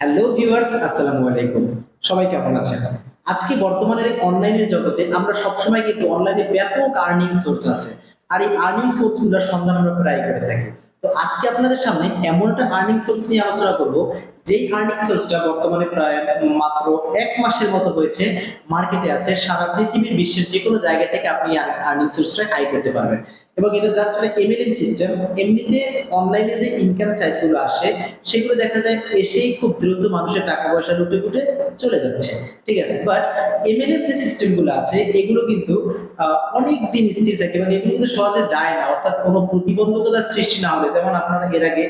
Hello viewers আসসালামু আলাইকুম। সবাই কেমন আছেন? আজকে বর্তমানের অনলাইনের জগতে আমরা সবসময় কিন্তু অনলাইনে ব্যাপক আর্নিং সোর্স আছে। আর এই আর্নিং সোর্সগুলোর সন্ধান আমরা প্রায় করে থাকি। তো আজকে আপনাদের সামনে এমন একটা আর্নিং সোর্স নিয়ে আলোচনা করব, যেই আর্নিং সোর্সটা বর্তমানে প্রায় মাত্র এক মাসের মতো হয়েছে মার্কেটে আছে, সারা পৃথিবীর বিশ্বের যে কোনো জায়গা থেকে আপনি আর্নিং সোর্সটা হাই করতে পারবেন। এবং এটা জাস্ট একটা এমএলএম সিস্টেম এমনিতে অনলাইনে যে ইনকাম সাইটগুলো আসে, সেগুলো দেখা যায় এসেই খুব দ্রুত মানুষের টাকা পয়সা লুটে ফুটে চলে যাচ্ছে। ঠিক আছে? বাট এমএলএম যে সিস্টেমগুলো আছে, এগুলো কিন্তু অনেক দিন স্থির থাকে এবং এগুলো কিন্তু সহজে যায় না। অর্থাৎ কোনো প্রতিবন্ধকতার সৃষ্টি না হলে, যেমন আপনারা এর আগে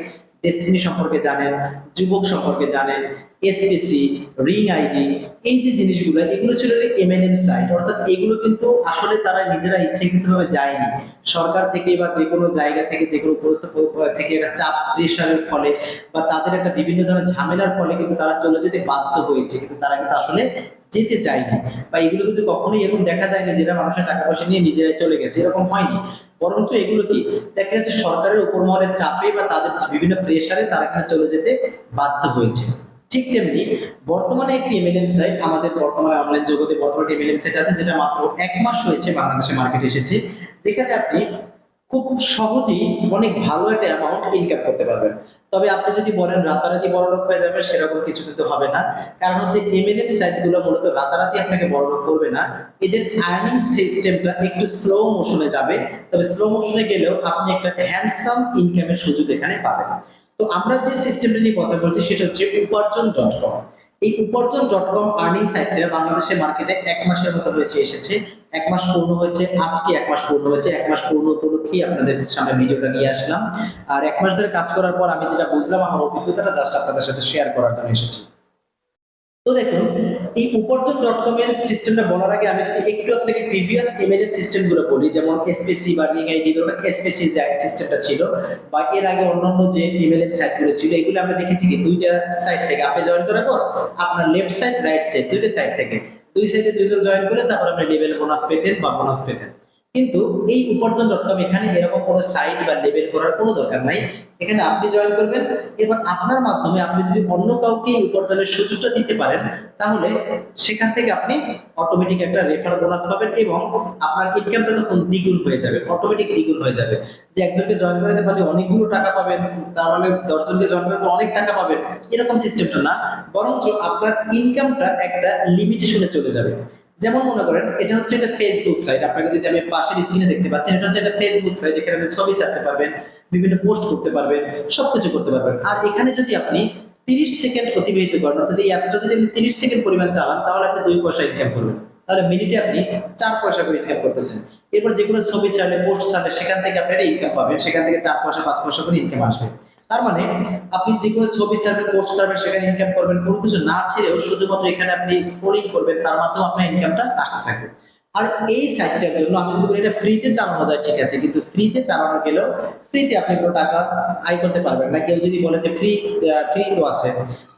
ডেস্টিনি সম্পর্কে জানেন, যুবক সম্পর্কে জানেন এসপিসি রিং আইডি এই যে জিনিসগুলো, এগুলো ছিল এমএলএম সাইট অর্থাৎ এগুলো কিন্তু আসলে তারা নিজেরা ইচ্ছাকৃতভাবে যায়নি। সরকার থেকে বা যে কোনো জায়গা থেকে, যে কোনো থেকে একটা চাপ প্রেশারের ফলে বা তাদের একটা বিভিন্ন ধরনের ঝামেলার ফলে কিন্তু তারা চলে যেতে বাধ্য হয়েছে, কিন্তু তারা কিন্তু আসলে যেতে চায়নি। বা এগুলো কিন্তু কখনোই এরকম দেখা যায় না যেটা মানুষের টাকা পয়সা নিয়ে নিজেরাই চলে গেছে, এরকম হয়নি। বরঞ্চ এগুলো কি? দেখা যাচ্ছে সরকারের উপর মহলের চাপে বা তাদের বিভিন্ন প্রেশারে তারা এখানে চলে যেতে বাধ্য হয়েছে। ঠিক তেমনি বর্তমানে একটি এমএলএম সাইট আমাদের বর্তমানে অনলাইন জগতে বর্তমানে এমএলএম সাইট আছে, যেটা মাত্র এক মাস হয়েছে বাংলাদেশে মার্কেটে এসেছে। যেখানে আপনি খুব সহজেই অনেক ভালো একটা অ্যামাউন্ট ইনকাম করতে পারবেন। তবে আপনি যদি বলেন রাতারাতি বড় লোক হয়ে যাবে সেরকম কিছু কিন্তু হবে না। কারণ হচ্ছে এমএলএম সাইটগুলো মূলত রাতারাতি আপনাকে বড় লোক করবে না। এদের আর্নিং সিস্টেমটা একটু স্লো মোশনে যাবে। তবে স্লো মোশনে গেলেও আপনি একটা হ্যান্ডসাম ইনকামের সুযোগ এখানে পাবেন। তো আমরা যে সিস্টেমটা নিয়ে কথা বলছি, সেটা হচ্ছে উপার্জন ডট কম এই উপার্জন ডট কম আর্নিং সাইটটা বাংলাদেশের মার্কেটে এক মাসের মতো হয়েছে এসেছে। এক মাস পূর্ণ হয়েছে, আজকে এক মাস পূর্ণ হয়েছে। এক মাস পূর্ণ উপলক্ষেই আপনাদের সামনে ভিডিওটা নিয়ে আসলাম। আর এক মাস ধরে কাজ করার পর আমি যেটা বুঝলাম, আমার অভিজ্ঞতাটা জাস্ট আপনাদের সাথে শেয়ার করার জন্য এসেছি। তো দেখুন, এই উপার্জন ডট কম এর সিস্টেমটা বলার আগে আমি যদি একটু আপনাকে প্রিভিয়াস ইমেজের সিস্টেমগুলো বলি, যেমন এসপিসি বা রিং আইডি এসপিসি যে সিস্টেমটা ছিল, বা এর আগে অন্যান্য যে ইমেল সাইটগুলো ছিল, এগুলো আমরা দেখেছি কি দুইটা সাইট থেকে আপনি জয়েন করার পর আপনার লেফট সাইড রাইট সাইড দুইটা সাইড থেকে। দুই সাইডে দুইজন জয়েন করে তারপর আপনি লেভেল বোনাস পেতেন বা বোনাস পেতেন। কিন্তু এই উপার্জন ডট কম এখানে এরকম কোনো সাইট বা লেবেল করার কোনো দরকার নাই। এখানে আপনি জয়েন করবেন, এবার আপনার মাধ্যমে আপনি যদি অন্য কাউকে এই উপার্জনের সুযোগটা দিতে পারেন, তাহলে সেখান থেকে আপনি অটোমেটিক একটা রেফার বোনাস পাবেন এবং আপনার ইনকামটা তখন দ্বিগুণ হয়ে যাবে অটোমেটিক দ্বিগুণ হয়ে যাবে। যে একজনকে জয়েন করাতে পারলে অনেকগুলো টাকা পাবেন, তার মানে দশজনকে জয়েন করতে অনেক টাকা পাবেন, এরকম সিস্টেমটা না। বরঞ্চ আপনার ইনকামটা একটা লিমিটেশনে চলে যাবে। যেমন মনে করেন, এটা হচ্ছে একটা ফেসবুক সাইট আপনাকে যদি আমি পাশের স্ক্রিনে দেখতে পাচ্ছেন এটা হচ্ছে একটা ফেসবুক সাইট এখানে আপনি ছবি ছাড়তে পারবেন, বিভিন্ন পোস্ট করতে পারবেন, সবকিছু করতে পারবেন। আর এখানে যদি আপনি তিরিশ সেকেন্ড অতিবাহিত করেন, অর্থাৎ এই অ্যাপসটা যদি আপনি তিরিশ সেকেন্ড পরিমাণ চালান, তাহলে আপনি দুই পয়সা ইনকাম করবেন। তাহলে মিনিটে আপনি চার পয়সা করে ইনকাম করতেছেন। এরপর যে কোনো ছবি ছাড়লে পোস্ট ছাড়লে, সেখান থেকে আপনি একটা ইনকাম পাবেন, সেখান থেকে চার পয়সা, পাঁচ পয়সা করে ইনকাম আসবে। তার মানে আপনি যে কোনো ছবি ছাড়বেন পোস্ট ছাড়বেন সেখানে ইনকাম করবেন, কোনো কিছু না ছেড়েও শুধুমাত্র এখানে আপনি স্কোরিং করবেন, তার মাধ্যমে আপনার ইনকামটা আসতে থাকবে। আর এই সাইটটার জন্য আমি যদি বলি এটা ফ্রিতে চালানো যায়, ঠিক আছে, কিন্তু ফ্রিতে চালানো গেলেও ফ্রিতে আপনি কোনো টাকা আয় করতে পারবেন না। কেউ যদি বলে যে ফ্রি ফ্রি তো আছে,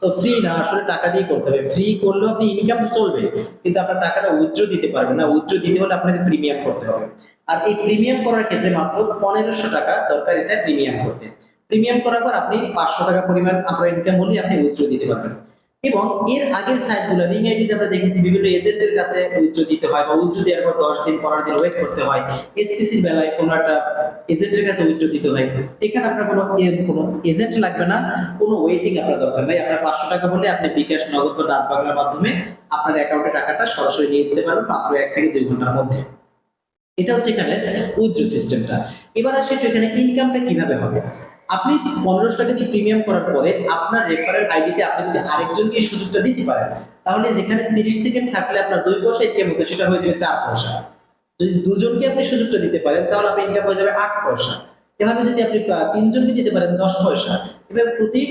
তো ফ্রি না, আসলে টাকা দিয়ে করতে হবে। ফ্রি করলেও আপনি ইনকাম চলবে, কিন্তু আপনার টাকাটা উজ্জ্ব দিতে পারবেন না। উজ্জ্ব দিতে হলে আপনাকে প্রিমিয়াম করতে হবে। আর এই প্রিমিয়াম করার ক্ষেত্রে মাত্র পনেরোশো টাকা দরকার এটা প্রিমিয়াম করতে। প্রিমিয়াম করার পর আপনি পাঁচশো টাকা পরিমাণ আপনার ইনকাম হলে আপনি উজ্জ্ব দিতে পারবেন। এবং এর আগের সাইটগুলো রিং আইডিতে আমরা দেখেছি বিভিন্ন এজেন্টের কাছে উজ্জ্ব দিতে হয় বা উজ্জ্ব দেওয়ার পর দশ দিন, পনেরো দিন ওয়েট করতে হয়। এসপিসির বেলায় কোনো একটা এজেন্টের কাছে উজ্জ্ব দিতে হয়। এখানে আপনার কোনো কোনো এজেন্ট লাগবে না, কোনো ওয়েটিং আপনার দরকার নাই। আপনার পাঁচশো টাকা বললে আপনি বিকাশ, নগদ বা ডাচ বাংলার মাধ্যমে আপনার অ্যাকাউন্টে টাকাটা সরাসরি নিয়ে যেতে পারবেন মাত্র এক থেকে দুই ঘণ্টার মধ্যে। এটা হচ্ছে এখানে উইথড্র সিস্টেমটা এবার আসে এখানে ইনকামটা কীভাবে হবে? আপনি পনেরোশো টাকা দিয়ে প্রিমিয়াম করার পরে আপনার রেফারেল আইডিতে আপনি যদি আরেকজনকে এই সুযোগটা দিতে পারেন, তাহলে যেখানে তিরিশ সেকেন্ড থাকলে আপনার দুই পয়সা ইনকাম হতো সেটা হয়ে যাবে চার পয়সা। যদি দুজনকে আপনি সুযোগটা দিতে পারেন, তাহলে আপনি ইনকাম হয়ে যাবে আট পয়সা। এভাবে যদি আপনি তিনজনকে দিতে পারেন, দশ পয়সা। এভাবে প্রতি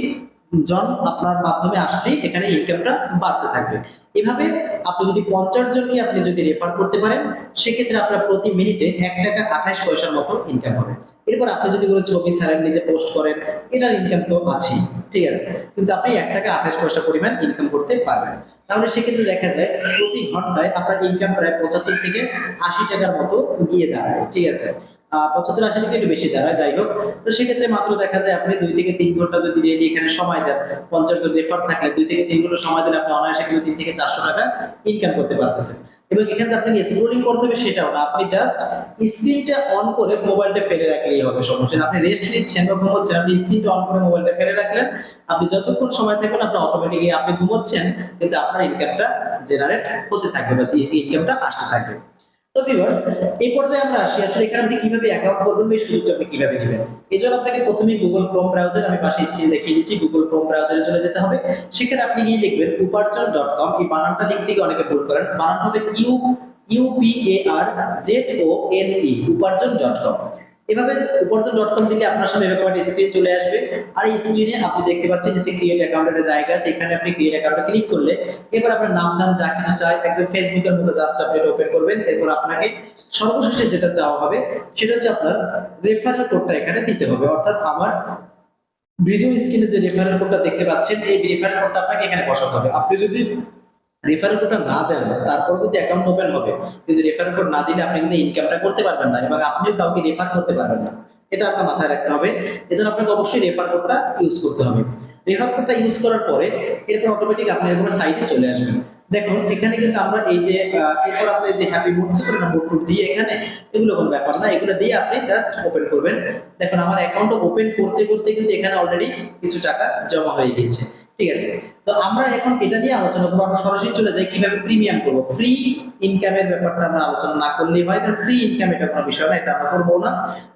জন আপনার মাধ্যমে আসলেই এখানে ইনকামটা বাড়তে থাকবে। এভাবে আপনি যদি পঞ্চাশ জনকে আপনি যদি রেফার করতে পারেন, সেক্ষেত্রে আপনার প্রতি মিনিটে এক টাকা আঠাশ পয়সার মতো ইনকাম হবে। এরপর আপনি যদি কোনো ছবি ছাড়েন, নিজে পোস্ট করেন, এটার ইনকাম তো আছেই, ঠিক আছে? কিন্তু আপনি এক টাকা আঠাশ পয়সা পরিমাণ ইনকাম করতে পারবেন। তাহলে সেক্ষেত্রে দেখা যায় প্রতি ঘন্টায় আপনার ইনকাম প্রায় পঁচাত্তর থেকে আশি টাকার মতো গিয়ে দাঁড়ায়, ঠিক আছে? পঁচাত্তর আশি টাকা একটু বেশি দাঁড়ায়, যাই হোক। তো সেক্ষেত্রে মাত্র দেখা যায় আপনি দুই থেকে তিন ঘণ্টা যদি ডেইলি এখানে সময় দেন, পঞ্চাশ জন রেফার থাকলে দুই থেকে তিন ঘণ্টা সময় দিলে আপনি অনায়াসে কিন্তু তিন থেকে চারশো টাকা ইনকাম করতে পারতেছেন। এবং এখানে আপনাকে স্ক্রোলিং করতে হবে সেটাও না আপনি জাস্ট স্ক্রিনটা অন করে মোবাইলটা ফেলে রাখলেই হবে সমস্যা। আপনি রেস্ট নিচ্ছেন বা ঘুমোচ্ছেন, আপনি স্ক্রিনটা অন করে মোবাইলটা ফেলে রাখলেন, আপনি যতক্ষণ সময় থাকবেন আপনি অটোমেটিকলি আপনি ঘুমোচ্ছেন, কিন্তু আপনার ইনকামটা জেনারেট হতে থাকবে বা ইনকামটা আসতে থাকবে তো ভিউয়ার্স এই পর্যায়ে আমরা আসি। আসলে এখানে আপনি কীভাবে অ্যাকাউন্ট করবেন এই সুযোগটা আপনি কীভাবে নেবেন? এই জন্য আপনাকে প্রথমে গুগল ক্রোম ব্রাউজার আমি পাশে স্ক্রিনে দেখিয়ে দিচ্ছি গুগল ক্রোম ব্রাউজারে চলে যেতে হবে। সেখানে আপনি গিয়ে লিখবেন উপার্জন ডট কম এই বানানটা লিখতে গিয়ে অনেকে ভুল করেন। বানান হবে U U P A R Z O N E Uparjon dot com এভাবে উপার্জন ডট কম দিলে আপনার সামনে এরকম একটা স্ক্রিন চলে আসবে। আর এই স্ক্রিনে আপনি দেখতে পাচ্ছেন যে ক্রিয়েট অ্যাকাউন্ট অ্যাকাউন্টের জায়গা আছে। এখানে আপনি ক্রিয়েট অ্যাকাউন্টে ক্লিক করলে এবার আপনার নাম, দাম যা কিছু চাই, একদম ফেসবুকের মতো জাস্ট আপনি ওপেন করবেন। এরপর আপনাকে সর্বশেষে যেটা চাওয়া হবে, সেটা হচ্ছে আপনার রেফারেল কোডটা এখানে দিতে হবে। অর্থাৎ আমার ভিডিও স্ক্রিনে যে রেফারেল কোডটা দেখতে পাচ্ছেন, এই রেফারেল কোডটা আপনাকে এখানে বসাতে হবে। আপনি যদি রেফারেল কোডটা না দেন, তারপর কিন্তু অ্যাকাউন্ট ওপেন হবে। কিন্তু রেফারেল কোড না দিলে আপনি কিন্তু ইনকামটা করতে পারবেন না, এবং আপনিও কাউকে রেফার করতে পারবেন না। এটা আপনার মাথায় রাখতে হবে। এজন্য আপনাকে অবশ্যই রেফার কোডটা ইউজ করতে হবে। রেফার কোডটা ইউজ করার পরে এরপর অটোমেটিক আপনি এরকম সাইটে চলে আসবেন। দেখুন, এখানে কিন্তু আমরা এই যে এরপর আপনি যে হ্যাপি মুড করে না দিয়ে এখানে এগুলো কোনো ব্যাপার না, এগুলো দিয়ে আপনি জাস্ট ওপেন করবেন। দেখুন, আমার অ্যাকাউন্ট ওপেন করতে করতে কিন্তু এখানে অলরেডি কিছু টাকা জমা হয়ে গেছে ঠিক আছে? তো আমরা এখন এটা নিয়ে আলোচনা করব, আমরা সরাসরি চলে যাই কীভাবে প্রিমিয়াম করব। ফ্রি ইনকামের ব্যাপারটা আমরা আলোচনা না করলেই হয়, কারণ ফ্রি ইনকাম এটা কোনো বিষয় না, এটা আমরা করব না।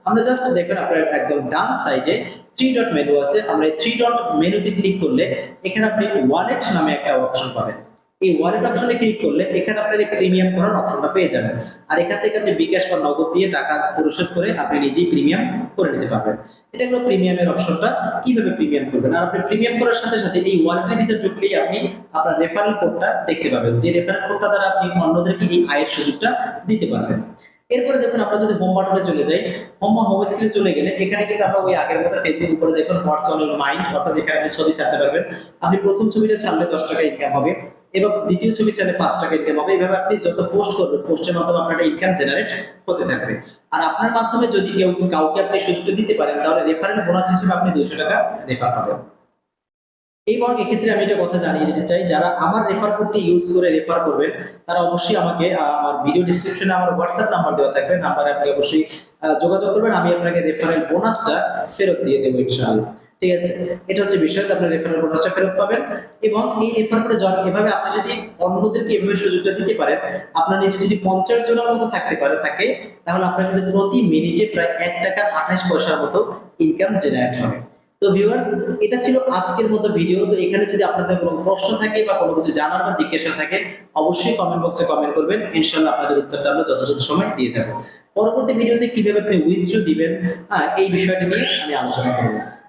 আমরা জাস্ট দেখবেন আপনার একদম ডান সাইডে থ্রি ডট মেনু আছে। আমরা এই থ্রি ডট মেনুতে ক্লিক করলে এখানে আপনি ওয়ালেট নামে একটা অপশন পাবেন। এই ওয়ালেট অপশনে ক্লিক করলে এখানে আপনার প্রিমিয়াম করার অপশনটা পেয়ে যাবেন। আর এখান থেকে আপনি বিকাশ বা নগদ দিয়ে টাকা পরিশোধ করে আপনি নিজেই প্রিমিয়াম করে নিতে পারবেন। এটা হলো প্রিমিয়ামের অপশনটা কীভাবে প্রিমিয়াম করবেন? আর আপনি প্রিমিয়াম করার সাথে সাথে এই ওয়ালেটের ভিতর ঢুকলেই আপনি আপনার রেফারেল কোডটা দেখতে পাবেন। যে রেফারেল কোডটা দ্বারা আপনি অন্যদেরকে এই আয়ের সুযোগটা দিতে পারবেন। এরপরে দেখুন, আমরা যদি হোম বাটনে চলে যাই হোম বা হোম স্ক্রিনে চলে গেলে এখানে কিন্তু আমরা ওই আগের মতো ফেসবুক উপরে দেখুন হোয়াটস অন মাইন্ড অর্থাৎ এখানে আপনি ছবি ছাড়তে পারবেন। আপনি প্রথম ছবিটা ছাড়লে দশ টাকা ইনকাম হবে। এবং দ্বিতীয় ছবি ছাড়লে পাঁচ টাকা ইনকাম হবে। এইভাবে আপনি যত পোস্ট করবেন পোস্টের মাধ্যমে আপনার ইনকাম জেনারেট হতে থাকবে। আর আপনার মাধ্যমে যদি কেউ কাউকে আপনি সুযোগটা দিতে পারেন, তাহলে রেফারেল বোনাস হিসেবে আপনি দুইশো টাকা রেফার পাবেন। এবং এক্ষেত্রে আমি একটা কথা জানিয়ে দিতে চাই, যারা আমার রেফার কোডটি ইউজ করে রেফার করবেন, তারা অবশ্যই আমাকে আমার ভিডিও ডিসক্রিপশনে আমার হোয়াটসঅ্যাপ নাম্বার দেওয়া থাকবে। নাম্বারে আপনি অবশ্যই যোগাযোগ করবেন। আমি আপনাকে রেফারেল বোনাসটা ফেরত দিয়ে দেবো ইনশাআল্লাহ। ঠিক আছে? এটা হচ্ছে বিষয় আপনি রেফারেল বোনাসটা ফেরত পাবেন এবং এই রেফার করে এভাবে আপনি যদি অন্যদেরকে এভাবে সুযোগটা দিতে পারেন, আপনার নিচে যদি পঞ্চাশ জনের মতো থাকতে পারে, থাকে, তাহলে আপনার কিন্তু প্রতি মিনিটে প্রায় এক টাকা আঠাশ পয়সার মতো ইনকাম জেনারেট হবে। তো ভিউয়ার্স এটা ছিল আজকের মতো ভিডিও তো এখানে যদি আপনাদের কোনো প্রশ্ন থাকে বা কোনো কিছু জানার বা জিজ্ঞাসা থাকে, অবশ্যই কমেন্ট বক্সে কমেন্ট করবেন। ইনশাআল্লাহ আপনাদের উত্তরটা আমরা যথাযথ সময় দিয়ে যাব। পরবর্তী ভিডিওতে কীভাবে আপনি উইথড্র দিবেন হ্যাঁ এই বিষয়টা নিয়ে আমি আলোচনা করব।